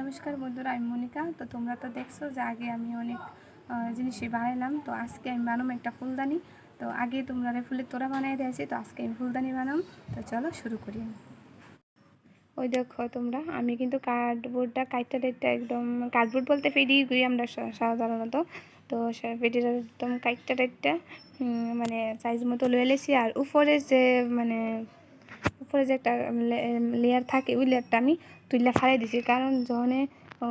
নমস্কার বন্ধুরা, আমি মনিকা। তো তোমরা তো দেখছ যে আগে আমি অনেক জিনিসই বানাইলাম। তো আজকে আমি বানাবো একটা ফুলদানি। তো আগে তোমরা ফুলের তোড়া বানিয়ে দিয়েছি, তো আজকে আমি ফুলদানি বানাম তো চলো শুরু করি ওই দেখো তোমরা, আমি কিন্তু কার্ডবোর্ডটা কাইটটা টাইটটা একদম কার্ডবোর্ড বলতে ফেডি করি আমরা সাধারণত। তো ফেডিটা একদম কাইটটা টাইটটা মানে সাইজ মতো লয়ে আর উপরে যে মানে উপরে যে একটা লেয়ার থাকে, ওই লেয়ারটা আমি তুইলা ফালাই দিছি। কারণ যখন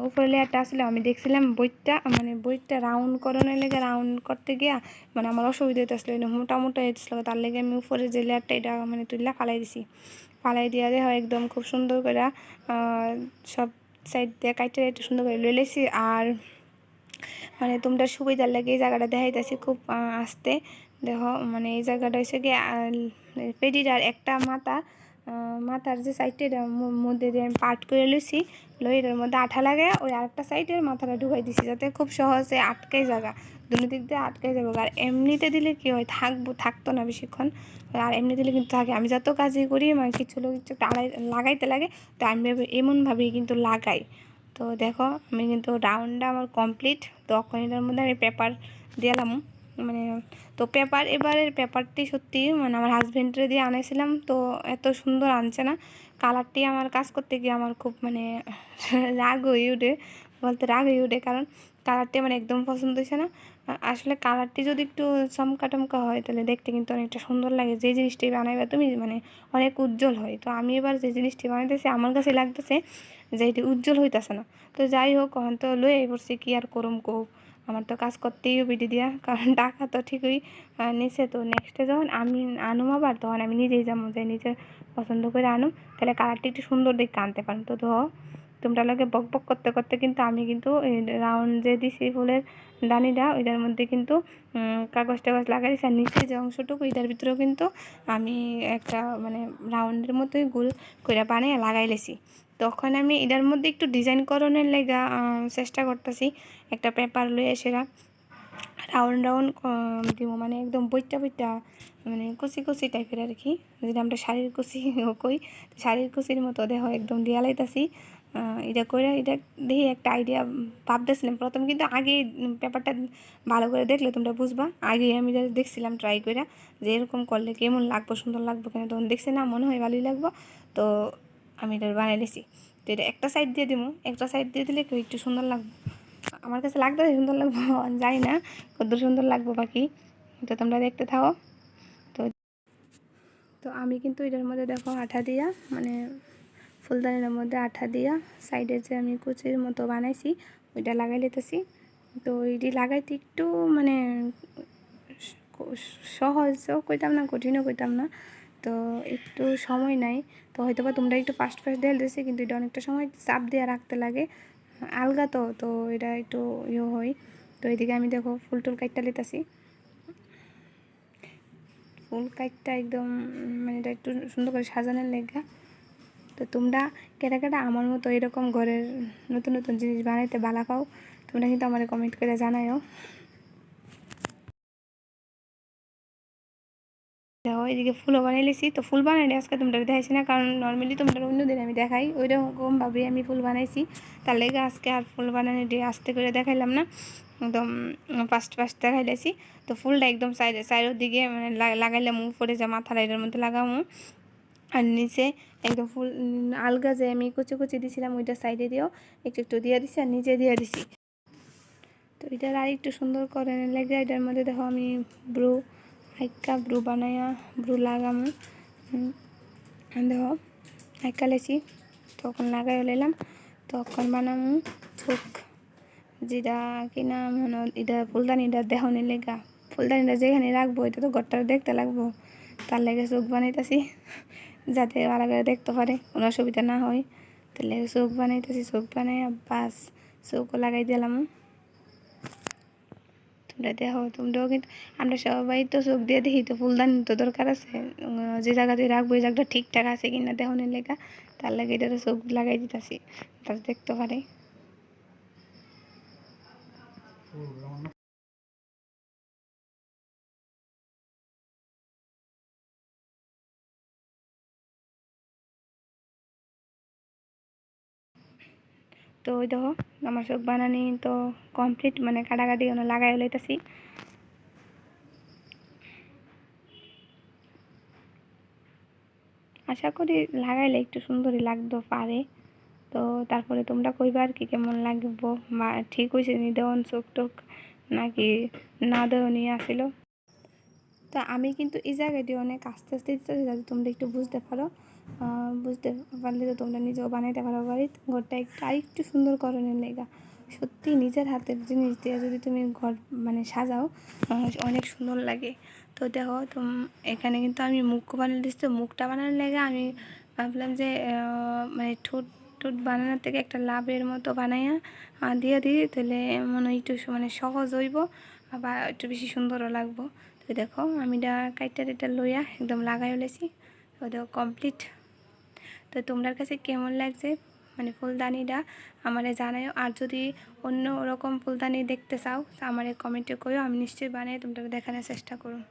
উপরে লেয়ারটা আসলে, আমি দেখছিলাম বইটা মানে বইটা রাউন্ড করানোর লেগে রাউন্ড করতে গিয়া মানে আমার অসুবিধা হইতেছিল মোটা মোটা হইতেছিল, তার লেগে আমি উপরে যে লেয়ারটা এটা মানে তুইলা ফালাই দিছি। ফালাই দিয়া দেওয়া একদম খুব সুন্দর করে সব সাইড দিয়ে কাইটে একটু সুন্দর করে লয়ে লেছি আর মানে তোমরা সুবিধার লাগে এই জায়গাটা দেখাইতেছি খুব আস্তে। দেখো মানে এই জায়গাটা হচ্ছে কি পেডিটার একটা মাথা মাথার যে সাইডটা মধ্যে দিয়ে আমি পার্ট করে লইছি লই এটার মধ্যে আঠা লাগে ওই আরেকটা সাইডের মাথাটা ঢুকাই দিছি যাতে খুব সহজে আটকাই জায়গা দুনো দিক দিয়ে আটকাই যাব। আর এমনিতে দিলে কি হয়, থাকব, থাকতো না বেশিক্ষণ। আর এমনি দিলে কিন্তু থাকে, আমি যত কাজই করি মানে কিছু লোক কিছু লাগাইতে লাগে, তো আমি ভেবে- এমনভাবেই কিন্তু লাগাই। তো দেখো, আমি কিন্তু রাউন্ডটা আমার কমপ্লিট তখন এটার মধ্যে আমি পেপার দিলাম। মানে তো পেপার, এবারের পেপারটি সত্যি মানে আমার হাজব্যান্ডরে দিয়ে আনেছিলাম, তো এত সুন্দর আনছে না। কালারটি আমার কাজ করতে গিয়ে আমার খুব মানে রাগ হয়ে উঠে বলতে রাগ হয়ে ওঠে, কারণ কালারটি আমার একদম পছন্দ হয়েছে না। আসলে কালারটি যদি একটু চমকা টমকা হয়, তাহলে দেখতে কিন্তু অনেকটা সুন্দর লাগে। যে জিনিসটি বানাইবে তুমি মানে অনেক উজ্জ্বল হয়। তো আমি এবার যে জিনিসটি বানাইতেছি, আমার কাছে লাগতেছে যে এটি উজ্জ্বল হইতেছে না। তো যাই হোক, এখন তো লয়ে পড়ছি, কি আর করম কো আমার তো কাজ করতেই হবে এটি দিয়া কারণ টাকা তো ঠিকই নিছে তো নেক্সটে যখন আমি আনুম আবার, তখন আমি নিজেই যাব, যে নিজে পছন্দ করে আনুম। তাহলে কালারটি একটু সুন্দর দেখে আনতে পারেন তো ধর তোমরা লোকে বক বক করতে করতে কিন্তু আমি কিন্তু রাউন্ড যে দিছি ফুলের দানিটা, ওইটার মধ্যে কিন্তু কাগজ টাগজ লাগাই দিছি। আর নিচে যে অংশটুকু, এটার ভিতরেও কিন্তু আমি একটা মানে রাউন্ডের মতোই গোল করে বানিয়ে লাগাই লেছি। তখন আমি এটার মধ্যে একটু ডিজাইন করণের লেগা চেষ্টা করতেছি। একটা পেপার লয়ে সেরা। রাউন্ড রাউন্ড দিব মানে একদম বইটা বইটা মানে কুচি কুচি টাইপের আর কি যেটা আমরা শাড়ির কুচি কই শাড়ির কুচির মতো দেহ একদম দিয়া লাইতাছি। এটা করে এটা দেখি একটা আইডিয়া ভাবতেছিলাম। প্রথম কিন্তু আগে পেপারটা ভালো করে দেখলে তোমরা বুঝবা। আগে আমি দেখছিলাম ট্রাই করে যে এরকম করলে কেমন লাগবো, সুন্দর লাগবো কেন তখন দেখছি না, মনে হয় ভালোই লাগবো। তো আমি এটা বানিয়ে নিছি তো এটা একটা সাইড দিয়ে দিব একটা সাইড দিয়ে দিলে কেউ একটু সুন্দর লাগবে? আমার কাছে লাগতেছে সুন্দর লাগবো যাই না কত সুন্দর লাগবো বাকি। তো তোমরা দেখতে থাকো তো তো আমি কিন্তু এটার মধ্যে দেখো আঠা দিয়া মানে ফুলদানির মধ্যে আঠা দিয়া সাইডে যে আমি কুচির মতো বানাইছি, ওইটা লাগাই লিতেছি তো ওইটি লাগাইতে একটু মানে সহজও কইতাম না, কঠিনও কইতাম না। তো একটু সময় নাই। তো হয়তো বা তোমরা একটু ফাস্ট ফাস্ট দিয়েছি, কিন্তু এটা অনেকটা সময় চাপ দিয়ে রাখতে লাগে। আলগা তো তো এটা একটু ইয়ে হয়। তো এদিকে আমি দেখো, ফুল টুল কাটটা লিতেছি। ফুল কাটটা একদম মানে এটা একটু সুন্দর করে সাজানোর লেগা। তো তোমরা কেটা কেটা আমার মতো এরকম ঘরের নতুন নতুন জিনিস বানাইতে বালা পাও, তোমরা কিন্তু আমার কমেন্ট করে জানাইও দেখো এদিকে ফুলও বানিয়ে লিছি তো ফুল বানাইলে আজকে তোমরা দেখাইছি না, কারণ নর্মালি তোমরা অন্য দিন আমি দেখাই। ওই রকমভাবে আমি ফুল বানাইছি। তার লেগে আজকে আর ফুল বানানো দিয়ে আস্তে করে দেখাইলাম না। একদম ফার্স্ট ফার্স্ট দেখাইলেছি তো ফুলটা একদম সাইডে, সাইডের দিকে মানে লাগাইলাম, উপরে যে মাথা এটার মধ্যে লাগামো। আর নিচে একদম ফুল, আলগা যে আমি কুচি কুচি দিছিলাম, ওইটা সাইডে দিয়েও একটু একটু দিয়ে দিছি আর নিচে দিয়ে দিছি। তো এটার আর একটু সুন্দর করে লেগে এটার মধ্যে দেখো আমি ব্রু হাইকা ব্রু বানাইয়া ব্রু লাগামো। দেখো হাইকা লেছি। তখন লাগাই লাইলাম, তখন বানামু চোখ। যেটা কিনা মনে এটা ফুলদানিটা দেহনের লেগা। ফুলদানিটা যেখানে রাখব, এটা তো ঘরটা দেখতে লাগবো। তার লেগে চোখ বানাইতেছি, যাতে ভালো করে দেখতে পারে, কোনো অসুবিধা না হয়। তার লেগে চোখ বানাইতেছি, চোখ বানাই বাস, চোখও লাগাই দিলাম। তোমরা দেখো তোমরাও কিন্তু আমরা সবাই তো চোখ দিয়ে দেখি, তো ফুলদানি তো দরকার আছে। যে জায়গাতে রাখব ওই জায়গাটা ঠিকঠাক আছে কি না দেহনের লেখা। তার লাগে এটারও চোখ লাগাই দিতেছি তারা দেখতে পারে। তো ওই দেখো, আমার চোখ বানানি তো কমপ্লিট মানে কাটাকাটি লাগাই লইতেছি আশা করি লাগাইলে একটু সুন্দরই লাগতো পারে। তো তারপরে তোমরা কইবা আর কি কেমন লাগবো ঠিক হয়েছে নি দেওয়ান চোখ টোক নাকি না দেওয়া নিয়ে আসিল? তো আমি কিন্তু এই জায়গাটি অনেক আস্তে আস্তে দিতেছি যাতে তোমরা একটু বুঝতে পারো। বুঝতে পারলে তো তোমরা নিজেও বানাইতে পারো বাড়ি ঘরটা একটু আরেকটু সুন্দর করণের লেগা। সত্যি নিজের হাতের জিনিস দিয়ে যদি তুমি ঘর মানে সাজাও অনেক সুন্দর লাগে। তো দেখো, তুম এখানে কিন্তু আমি মুখ বানিয়ে দিচ্ছি তো মুখটা বানানোর লেগে। আমি ভাবলাম যে মানে ঠোঁট ঠোঁট বানানোর থেকে একটা লাভের মতো বানাইয়া দিয়ে দিই। তাহলে মনে একটু মানে সহজ হইব বা একটু বেশি সুন্দরও লাগবো। তো দেখো, আমি এটা এটা লইয়া একদম লাগাই ফেলেছি। তো দেখো কমপ্লিট তো তোমার কাছে কেমন লাগছে? মানে ফুলদানিটা আমারে জানাইও। আর যদি অন্য রকম ফুলদানি দেখতে চাও আমারে কমেন্টে করো আমি নিশ্চয়ই বানাই তোমরা দেখানোর চেষ্টা করুন